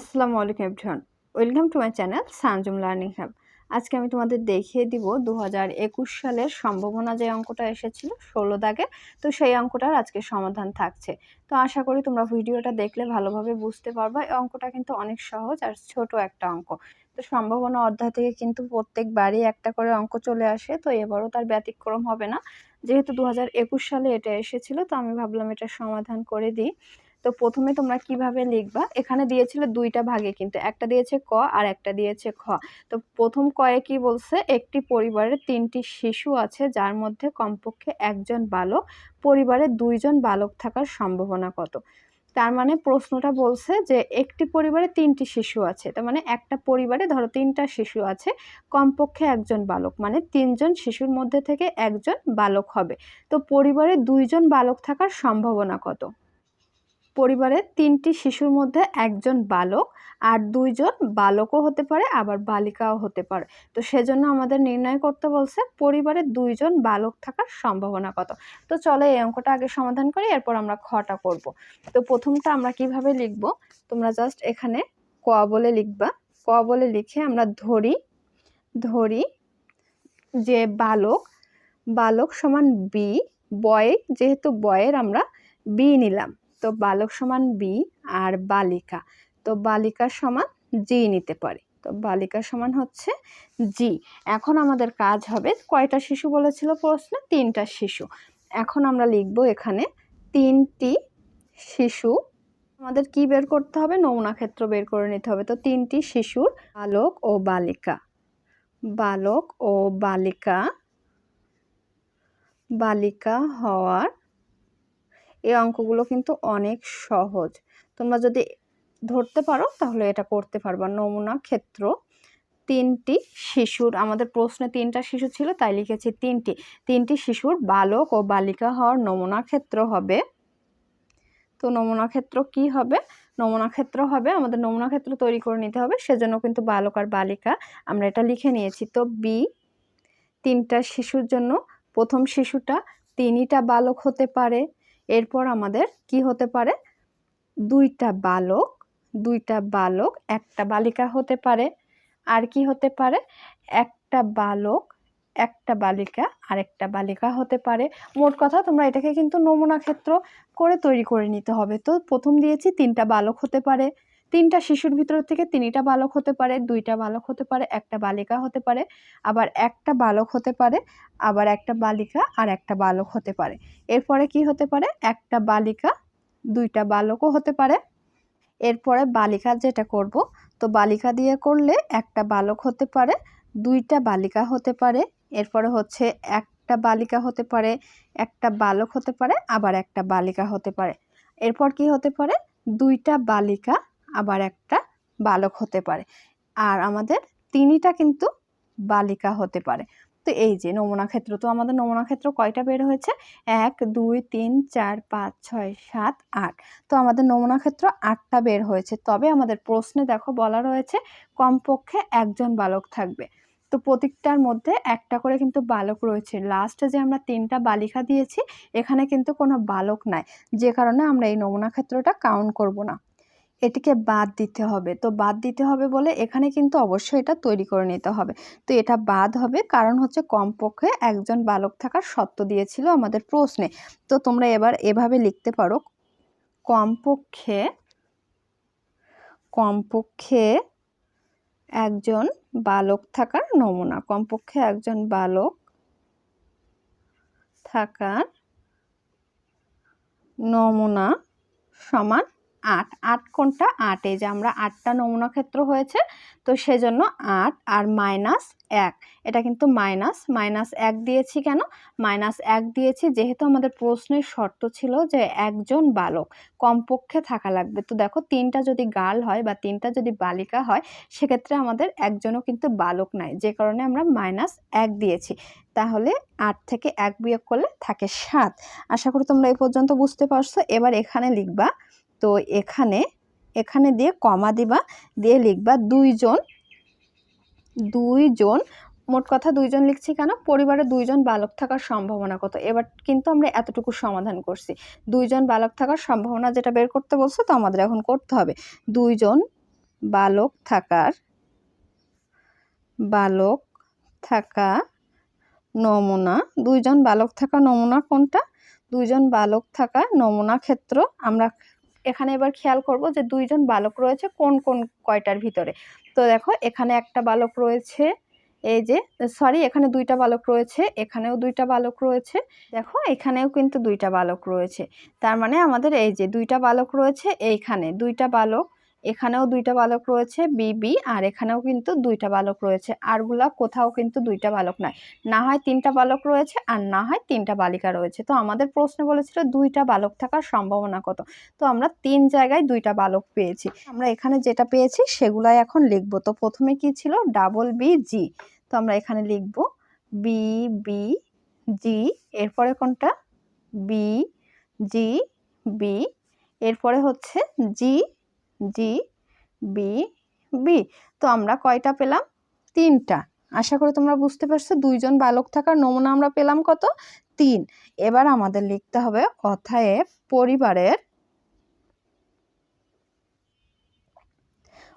আসসালামু আলাইকুম everyone. Welcome to my channel Sanjum learning hub আজকে আমি তোমাদের দেখিয়ে দিব দু হাজার একুশ সালের সম্ভাবনা যে অঙ্কটা এসেছিল, ষোলো দাগে তো সেই অঙ্কটার আজকে সমাধান থাকছে। তো আশা করি তোমরা ভিডিওটা দেখলে ভালোভাবে বুঝতে পারবা। এই অঙ্কটা কিন্তু অনেক সহজ আর ছোট একটা অঙ্ক। তো সম্ভাবনা অধ্যায় থেকে কিন্তু প্রত্যেকবারই একটা করে অঙ্ক চলে আসে, তো এবারও তার ব্যতিক্রম হবে না। যেহেতু দু হাজার একুশ সালে এটা এসেছিল, তো আমি ভাবলাম এটা সমাধান করে দিই। তো প্রথমে তোমরা কীভাবে লিখবা? এখানে দিয়েছিল দুইটা ভাগে কিন্তু, একটা দিয়েছে ক আর একটা দিয়েছে খ। তো প্রথম কয়ে কি বলছে? একটি পরিবারের তিনটি শিশু আছে, যার মধ্যে কমপক্ষে একজন বালক, পরিবারে দুইজন বালক থাকার সম্ভাবনা কত? তার মানে প্রশ্নটা বলছে যে একটি পরিবারে তিনটি শিশু আছে, তার মানে একটা পরিবারে ধরো তিনটা শিশু আছে, কমপক্ষে একজন বালক মানে তিনজন শিশুর মধ্যে থেকে একজন বালক হবে। তো পরিবারে দুইজন বালক থাকার সম্ভাবনা কত? পরিবারের তিনটি শিশুর মধ্যে একজন বালক আর দুইজন বালকও হতে পারে, আবার বালিকাও হতে পারে। তো সেজন্য আমাদের নির্ণয় করতে বলছে পরিবারে দুইজন বালক থাকার সম্ভাবনা কত। তো চলো এই অঙ্কটা আগে সমাধান করি, এরপর আমরা খটা করব। তো প্রথমটা আমরা কীভাবে লিখব? তোমরা জাস্ট এখানে ক বলে লিখবা। ক বলে লিখে আমরা ধরি ধরি যে বালক বালক সমান বি বয় যেহেতু বয়ের আমরা বি নিলাম। তো বালক সমান বি আর বালিকা। তো বালিকা সমান জি নিতে পারি। তো বালিকা সমান হচ্ছে জি। এখন আমাদের কাজ হবে কয়টা শিশু বলেছিল প্রশ্নে? তিনটা শিশু। এখন আমরা লিখব এখানে তিনটি শিশু। আমাদের কি বের করতে হবে? নমুনা ক্ষেত্র বের করে নিতে হবে। তো তিনটি শিশুর বালক ও বালিকা। বালক ও বালিকা। বালিকা হওয়ার এই অঙ্কগুলো কিন্তু অনেক সহজ। তোমরা যদি ধরতে পারো, তাহলে এটা করতে পারবা। নমুনা ক্ষেত্র তিনটি শিশুর, আমাদের প্রশ্নে তিনটা শিশু ছিল, তাই লিখেছি তিনটি। তিনটি শিশুর বালক ও বালিকা হওয়ার নমুনা ক্ষেত্র হবে। তো নমুনা ক্ষেত্র কি হবে? নমুনা ক্ষেত্র হবে, আমাদের নমুনা ক্ষেত্র তৈরি করে নিতে হবে, সেজন্য কিন্তু বালক আর বালিকা আমরা এটা লিখে নিয়েছি। তো বি তিনটা শিশুর জন্য প্রথম শিশুটা তিনটা বালক হতে পারে এরপর আমাদের কি হতে পারে? দুইটা বালক দুইটা বালক, একটা বালিকা হতে পারে। আর কি হতে পারে? একটা বালক, একটা বালিকা, আর একটা বালিকা হতে পারে। মোট কথা তোমরা এটাকে কিন্তু নমুনা ক্ষেত্র করে তৈরি করে নিতে হবে। তো প্রথম দিয়েছি তিনটা বালক হতে পারে। তিনটা শিশুর ভিতর থেকে তিনটা বালক হতে পারে, দুইটা বালক হতে পারে, একটা বালিকা হতে পারে, আবার একটা বালক হতে পারে, আবার একটা বালিকা আর একটা বালক হতে পারে। এরপরে কি হতে পারে? একটা বালিকা, দুইটা বালকও হতে পারে। এরপরে বালিকা যেটা করব, তো বালিকা দিয়ে করলে একটা বালক হতে পারে, দুইটা বালিকা হতে পারে, এরপরে হচ্ছে একটা বালিকা হতে পারে, একটা বালক হতে পারে, আবার একটা বালিকা হতে পারে। এরপর কি হতে পারে? দুইটা বালিকা আবার একটা বালক হতে পারে। আর আমাদের তিনিটা কিন্তু বালিকা হতে পারে। তো এই যে নমুনা ক্ষেত্র, তো আমাদের নমুনা ক্ষেত্র কয়টা বের হয়েছে? এক, দুই, তিন, চার, পাঁচ, ছয়, সাত, আট। তো আমাদের নমুনা ক্ষেত্র আটটা বের হয়েছে। তবে আমাদের প্রশ্নে দেখো বলা রয়েছে, কমপক্ষে একজন বালক থাকবে। তো প্রত্যেকটার মধ্যে একটা করে কিন্তু বালক রয়েছে। লাস্টে যে আমরা তিনটা বালিকা দিয়েছি, এখানে কিন্তু কোনো বালক নাই। যে কারণে আমরা এই নমুনা ক্ষেত্রটা কাউন্ট করব না। এটিকে বাদ দিতে হবে। তো বাদ দিতে হবে বলে এখানে কিন্তু অবশ্যই এটা তৈরি করে নিতে হবে। তো এটা বাদ হবে কারণ হচ্ছে কমপক্ষে একজন বালক থাকার সত্য দিয়েছিল আমাদের প্রশ্নে। তো তোমরা এবার এভাবে লিখতে পারো, কমপক্ষে কমপক্ষে একজন বালক থাকার নমুনা, কমপক্ষে একজন বালক থাকার নমুনা সমান আট। আট কোনটা? আট। এই যে আমরা আটটা নমুনা ক্ষেত্র হয়েছে, তো সেজন্য আট আর মাইনাস এক। এটা কিন্তু মাইনাস। মাইনাস এক দিয়েছি কেন? মাইনাস এক দিয়েছি যেহেতু আমাদের প্রশ্নের শর্ত ছিল যে একজন বালক কমপক্ষে থাকা লাগবে। তো দেখো, তিনটা যদি গার্ল হয় বা তিনটা যদি বালিকা হয়, সেক্ষেত্রে আমাদের একজনও কিন্তু বালক নাই। যে কারণে আমরা মাইনাস এক দিয়েছি। তাহলে আট থেকে এক বিয়োগ করলে থাকে সাত। আশা করি তোমরা এই পর্যন্ত বুঝতে পারছ। এবার এখানে লিখবা তো এখানে এখানে দিয়ে কমা দিবা, দিয়ে লিখবা দুইজন দুইজন, মোট কথা দুইজন লিখছি কেন? পরিবারে দুইজন বালক থাকার সম্ভাবনা কত? এবার কিন্তু আমরা এতটুকু সমাধান করছি। দুইজন বালক থাকার সম্ভাবনা যেটা বের করতে বলছে, তো আমাদের এখন করতে হবে। দুইজন বালক থাকার, বালক থাকা নমুনা, দুইজন বালক থাকা নমুনা কোনটা? দুইজন বালক থাকা নমুনা ক্ষেত্র আমরা এখানে এবার খেয়াল করব যে দুইজন বালক রয়েছে কোন কোন কয়টার ভিতরে। তো দেখো, এখানে একটা বালক রয়েছে, এই যে সরি এখানে দুইটা বালক রয়েছে, এখানেও দুইটা বালক রয়েছে, দেখো, এখানেও কিন্তু দুইটা বালক রয়েছে। তার মানে আমাদের এই যে দুইটা বালক রয়েছে, এইখানে দুইটা বালক এখানেও দুইটা বালক রয়েছে বিবি আর এখানেও কিন্তু দুইটা বালক রয়েছে। আরগুলা কোথাও কিন্তু দুইটা বালক নাই না হয় তিনটা বালক রয়েছে আর না হয় তিনটা বালিকা রয়েছে। তো আমাদের প্রশ্নে বলেছিল দুইটা বালক থাকার সম্ভাবনা কত? তো আমরা তিন জায়গায় দুইটা বালক পেয়েছি। আমরা এখানে যেটা পেয়েছি সেগুলাই এখন লিখব। তো প্রথমে কি ছিল? ডাবল বি জি তো আমরা এখানে লিখব বি বি জি এরপরে কোনটা? বি জি বি এরপরে হচ্ছে জি জি বি বি তো আমরা কয়টা পেলাম? তিনটা। আশা করি তোমরা বুঝতে পারছ, দুইজন বালক থাকার নমুনা আমরা পেলাম কত? তিন। এবার আমাদের লিখতে হবে অথায় পরিবারের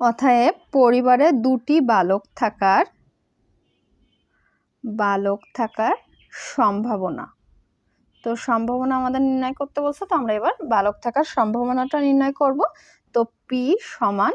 অথায় পরিবারে দুটি বালক থাকার বালক থাকার সম্ভাবনা। তো সম্ভাবনা আমাদের নির্ণয় করতে বলছে, তো আমরা এবার বালক থাকার সম্ভাবনাটা নির্ণয় করব। তো পি সমান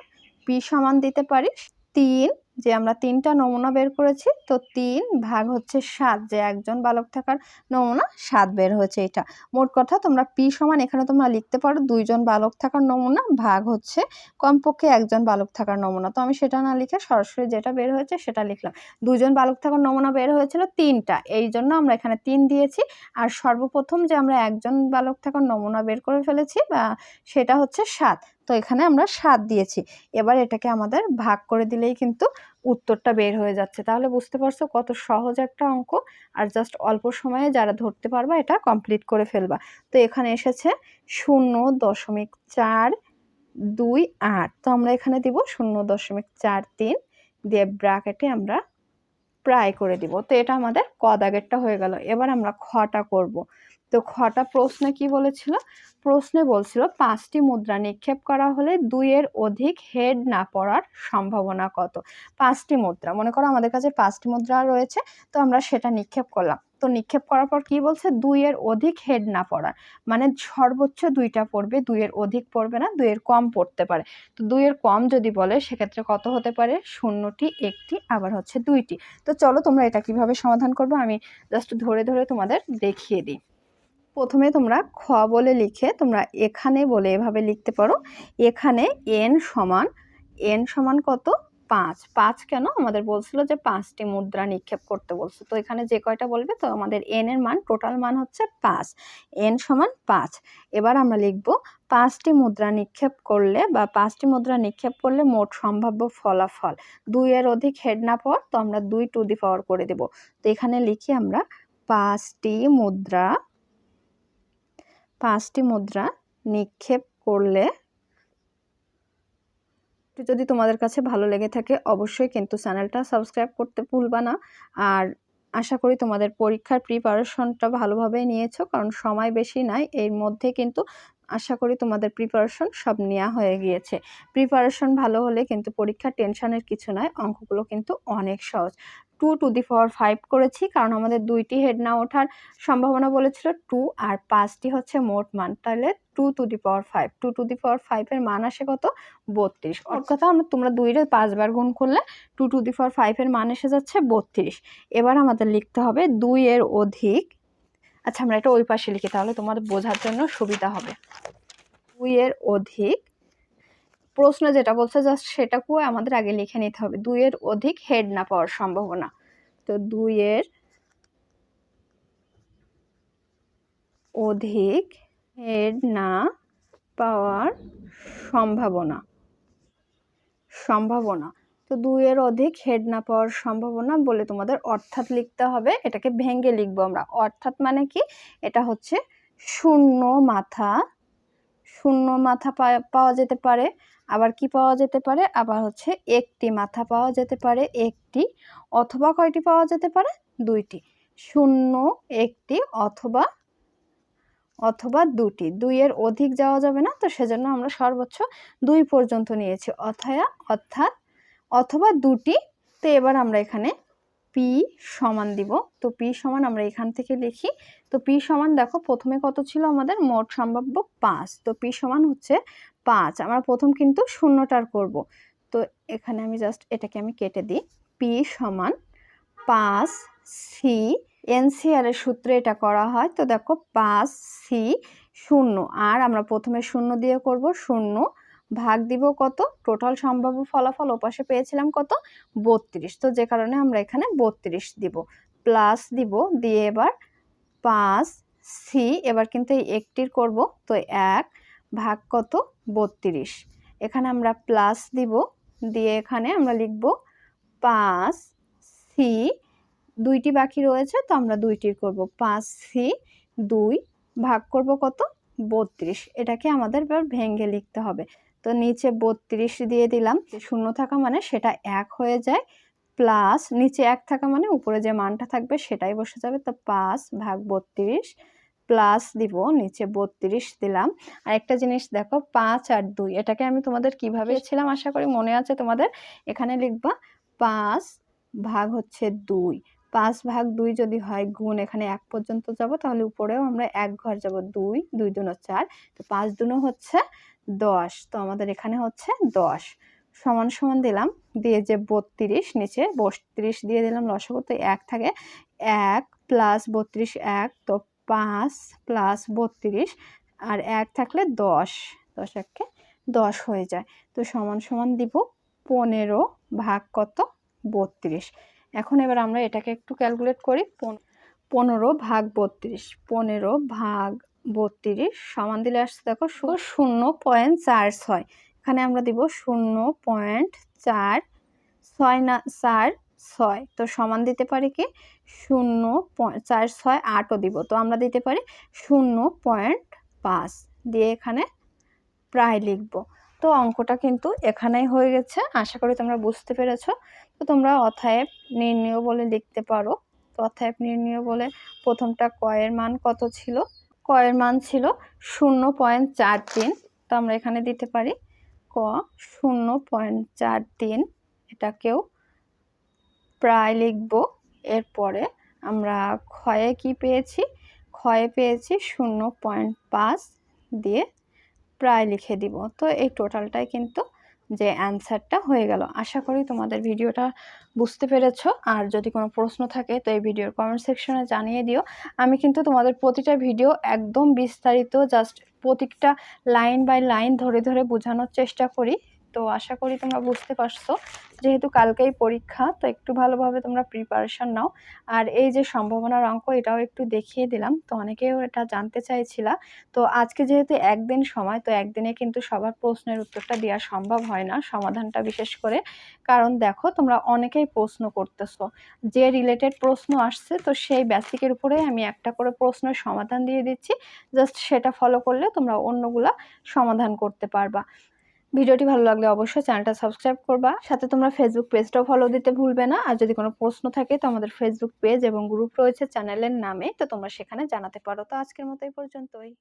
পি সমান দিতে পারি তিন, যে আমরা তিনটা নমুনা বের করেছি, তো তিন ভাগ হচ্ছে সাত, যে একজন বালক থাকার নমুনা, সাত বের হয়েছে এটা। মোট কথা তোমরা পি সমান, এখানে তোমরা লিখতে পারো দুইজন বালক থাকার নমুনা ভাগ হচ্ছে কমপক্ষে একজন বালক থাকার নমুনা। তো আমি সেটা না লিখে সরাসরি যেটা বের হয়েছে সেটা লিখলাম। দুজন বালক থাকার নমুনা বের হয়েছিল তিনটা, এই জন্য আমরা এখানে তিন দিয়েছি। আর সর্বপ্রথম যে আমরা একজন বালক থাকার নমুনা বের করে ফেলেছি, বা সেটা হচ্ছে সাত তো এখানে আমরা সাত দিয়েছি। এবার এটাকে আমাদের ভাগ করে দিলেই কিন্তু উত্তরটা বের হয়ে যাচ্ছে। তাহলে বুঝতে পারছ কত সহজ একটা অঙ্ক। আর জাস্ট অল্প সময়ে যারা ধরতে পারবা এটা কমপ্লিট করে ফেলবা। তো এখানে এসেছে শূন্য দশমিক চার দুই আট। তো আমরা এখানে দিব শূন্য দশমিক চার তিন দিয়ে ব্র্যাকেটে আমরা প্রায় করে দিব। তো এটা আমাদের ক দাগেরটা হয়ে গেল। এবার আমরা খটা করব। তো খটা প্রশ্নে কি বলেছিল? প্রশ্নে বলছিল, পাঁচটি মুদ্রা নিক্ষেপ করা হলে দুইয়ের অধিক হেড না পড়ার সম্ভাবনা কত? পাঁচটি মুদ্রা। মনে করো আমাদের কাছে পাঁচটি মুদ্রা রয়েছে, তো আমরা সেটা নিক্ষেপ করলাম। তো নিক্ষেপ করার পর কি বলছে? দুইয়ের অধিক হেড না পড়ার। মানে সর্বোচ্চ দুইটা পড়বে, দুইয়ের অধিক পড়বে না, দুইয়ের কম পড়তে পারে। তো দুইয়ের কম যদি বলে, সেক্ষেত্রে কত হতে পারে? শূন্যটি, একটি, আবার হচ্ছে দুইটি। তো চলো তোমরা এটা কীভাবে সমাধান করবে, আমি জাস্ট ধরে ধরে তোমাদের দেখিয়ে দিই। প্রথমে তোমরা খ বলে লিখে তোমরা এখানে বলে এভাবে লিখতে পারো। এখানে এন সমান এন সমান কত? পাঁচ। পাঁচ কেন? আমাদের বলছিল যে পাঁচটি মুদ্রা নিক্ষেপ করতে বলছে। তো এখানে যে কয়টা বলবে? তো আমাদের এন এর মান টোটাল মান হচ্ছে পাঁচ। এন সমান পাঁচ। এবার আমরা লিখব, পাঁচটি মুদ্রা নিক্ষেপ করলে বা পাঁচটি মুদ্রা নিক্ষেপ করলে মোট সম্ভাব্য ফলাফল। দুইয়ের অধিক হেড না পাওয়ার, তো আমরা দুই টু দি পাওয়ার করে দেব। তো এখানে লিখি আমরা পাঁচটি মুদ্রা পাঁচটি মুদ্রা নিক্ষেপ করলে যদি তোমাদের কাছে ভালো লেগে থাকে, অবশ্যই কিন্তু চ্যানেলটা সাবস্ক্রাইব করতে ভুলবা না। আর আশা করি তোমাদের পরীক্ষার প্রিপারেশনটা ভালোভাবে নিয়েছো, কারণ সময় বেশি নাই। এর মধ্যে কিন্তু আশা করি তোমাদের প্রিপারেশন সব নেওয়া হয়ে গিয়েছে। প্রিপারেশন ভালো হলে কিন্তু পরীক্ষার টেনশনের কিছু নয় অঙ্কগুলো কিন্তু অনেক সহজ। Two to the power five করেছি কারণ আমাদের দুইটি হেড না ওঠার সম্ভাবনা বলেছিল টু আর পাঁচটি হচ্ছে মোট মান। তাহলে two to the power five two to the power ফাইভের মান আসে কত? বত্রিশ। ওর কথা আমরা তোমরা দুইটা পাঁচবার গুণ করলে টু টু দি পাওয়ার ফাইভের মান এসে যাচ্ছে বত্রিশ। এবার আমাদের লিখতে হবে দুই এর অধিক। আচ্ছা আমরা এটা ওই পাশে লিখি তাহলে তোমাদের বোঝার জন্য সুবিধা হবে। দুই এর অধিক প্রশ্ন যেটা বলছে জাস্ট সেটাকেও আমাদের আগে লিখে নিতে হবে। দুইয়ের অধিক হেড না পাওয়ার সম্ভাবনা। তো দুইয়ের অধিক হেড না পাওয়ার সম্ভাবনা। সম্ভাবনা। তো দুইয়ের অধিক হেড না পাওয়ার সম্ভাবনা বলে তোমাদের অর্থাৎ লিখতে হবে, এটাকে ভেঙ্গে লিখব আমরা। অর্থাৎ মানে কি? এটা হচ্ছে শূন্য মাথা শূন্য মাথা পাওয়া যেতে পারে। আবার কি পাওয়া যেতে পারে? আবার হচ্ছে একটি মাথা পাওয়া যেতে পারে, একটি অথবা কয়টি পাওয়া যেতে পারে? দুইটি। শূন্য একটি অথবা অথবা দুটি। দুইয়ের অধিক যাওয়া যাবে না, তো সেজন্য আমরা সর্বোচ্চ দুই পর্যন্ত নিয়েছি। অথয়া, অর্থাৎ, অথবা দুটি। তো এবার আমরা এখানে পি সমান দিব। তো পি সমান আমরা এখান থেকে লিখি। তো পি সমান দেখো, প্রথমে কত ছিল আমাদের? মোট সম্ভাব্য পাঁচ। তো পি সমান হচ্ছে পাঁচ। আমরা প্রথম কিন্তু শূন্যটার করব। তো এখানে আমি জাস্ট এটাকে আমি কেটে দিই। পি সমান পাঁচ সি এনসিআরের সূত্রে এটা করা হয়। তো দেখো, পাঁচ সি শূন্য। আর আমরা প্রথমে শূন্য দিয়ে করব। শূন্য ভাগ দিব কত? টোটাল সম্ভাব্য ফলাফল ওপাশে পেয়েছিলাম কত? বত্রিশ। তো যে কারণে আমরা এখানে বত্রিশ দিব। প্লাস দিব, দিয়ে এবার পাঁচ সি এবার কিন্তু এই একটির করব। তো এক ভাগ কত? বত্রিশ। এখানে আমরা প্লাস দিব, দিয়ে এখানে আমরা লিখব পাঁচ সি দুইটি বাকি রয়েছে, তো আমরা দুইটির করব। পাঁচ সি দুই ভাগ করব কত? বত্রিশ। এটাকে আমাদের এবার ভেঙে লিখতে হবে। তো নিচে বত্রিশ দিয়ে দিলাম শূন্য থাকা মানে সেটা এক হয়ে যায় প্লাস নিচে এক থাকা মানে উপরে যে মানটা থাকবে সেটাই বসে যাবে তো পাঁচ ভাগ বত্রিশ প্লাস দিব নিচে বত্রিশ দিলাম। আর একটা জিনিস দেখো পাঁচ আর দুই এটাকে আমি তোমাদের কীভাবে ছিলাম আশা করি মনে আছে তোমাদের এখানে লিখবা পাঁচ ভাগ হচ্ছে দুই পাঁচ ভাগ দুই যদি হয় গুণ এখানে এক পর্যন্ত যাব তাহলে উপরেও আমরা এক ঘর যাব দুই দুই দুনো চার তো পাঁচ দুনো হচ্ছে দশ। তো আমাদের এখানে হচ্ছে দশ। সমান সমান দিলাম, দিয়ে যে বত্রিশ নিচে বত্রিশ দিয়ে দিলাম লসগু, তো এক থাকে এক প্লাস বত্রিশ এক, তো পাঁচ প্লাস বত্রিশ, আর এক থাকলে দশ। দশ এককে দশ হয়ে যায়। তো সমান সমান দিব পনেরো ভাগ কত? বত্রিশ। এখন এবার আমরা এটাকে একটু ক্যালকুলেট করি পনেরো ভাগ বত্রিশ। পনেরো ভাগ বত্রিশ সমান দিলে আসছে দেখো শূন্য পয়েন্ট চার ছয়। এখানে আমরা দিব শূন্য পয়েন্ট চার ছয় না চার ছয়। তো সমান দিতে পারি কি? শূন্য চার ছয় আটও দিব। তো আমরা দিতে পারি শূন্য পয়েন্ট পাঁচ। দিয়ে এখানে প্রায় লিখব। তো অঙ্কটা কিন্তু এখানেই হয়ে গেছে। আশা করি তোমরা বুঝতে পেরেছ। তো তোমরা অথায় নির্ণয় বলে লিখতে পারো। তো অথায় নির্ণয় বলে প্রথমটা কয়ের মান কত ছিল? কয়ের মান ছিল শূন্য পয়েন্ট চার তিন। তো আমরা এখানে দিতে পারি ক শূন্য পয়েন্ট চার তিন। এটাকেও প্রায় লিখব। এরপরে আমরা ক্ষয়ে কি পেয়েছি? ক্ষয়ে পেয়েছি শূন্য পয়েন্ট পাঁচ দিয়ে প্রায় লিখে দিব। তো এই টোটালটাই কিন্তু যে অ্যান্সারটা হয়ে গেল। আশা করি তোমাদের ভিডিওটা বুঝতে পেরেছ। আর যদি কোনো প্রশ্ন থাকে, তো এই ভিডিওর কমেন্ট সেকশনে জানিয়ে দিও। আমি কিন্তু তোমাদের প্রতিটা ভিডিও একদম বিস্তারিত জাস্ট প্রতিটা লাইন বাই লাইন ধরে ধরে বোঝানোর চেষ্টা করি। তো আশা করি তোমরা বুঝতে পারছ। যেহেতু কালকেই পরীক্ষা, তো একটু ভালোভাবে তোমরা প্রিপারেশন নাও। আর এই যে সম্ভাবনার অঙ্ক, এটাও একটু দেখিয়ে দিলাম। তো অনেকেও এটা জানতে চাইছিলা। তো আজকে যেহেতু একদিন সময়, তো একদিনে কিন্তু সবার প্রশ্নের উত্তরটা দেওয়া সম্ভব হয় না, সমাধানটা বিশেষ করে। কারণ দেখো, তোমরা অনেকেই প্রশ্ন করতেছো। যে রিলেটেড প্রশ্ন আসছে, তো সেই বেসিকের উপরে আমি একটা করে প্রশ্নের সমাধান দিয়ে দিচ্ছি। জাস্ট সেটা ফলো করলে তোমরা অন্যগুলা সমাধান করতে পারবা। ভিডিওটি ভালো লাগলে অবশ্যই চ্যানেলটা সাবস্ক্রাইব করবা। সাথে তোমরা ফেসবুক পেজটাও ফলো দিতে ভুলবে না। আর যদি কোনো প্রশ্ন থাকে, তো আমাদের ফেসবুক পেজ এবং গ্রুপ রয়েছে চ্যানেলের নামে, তো তোমরা সেখানে জানাতে পারো। তো আজকের মতো এই পর্যন্তই।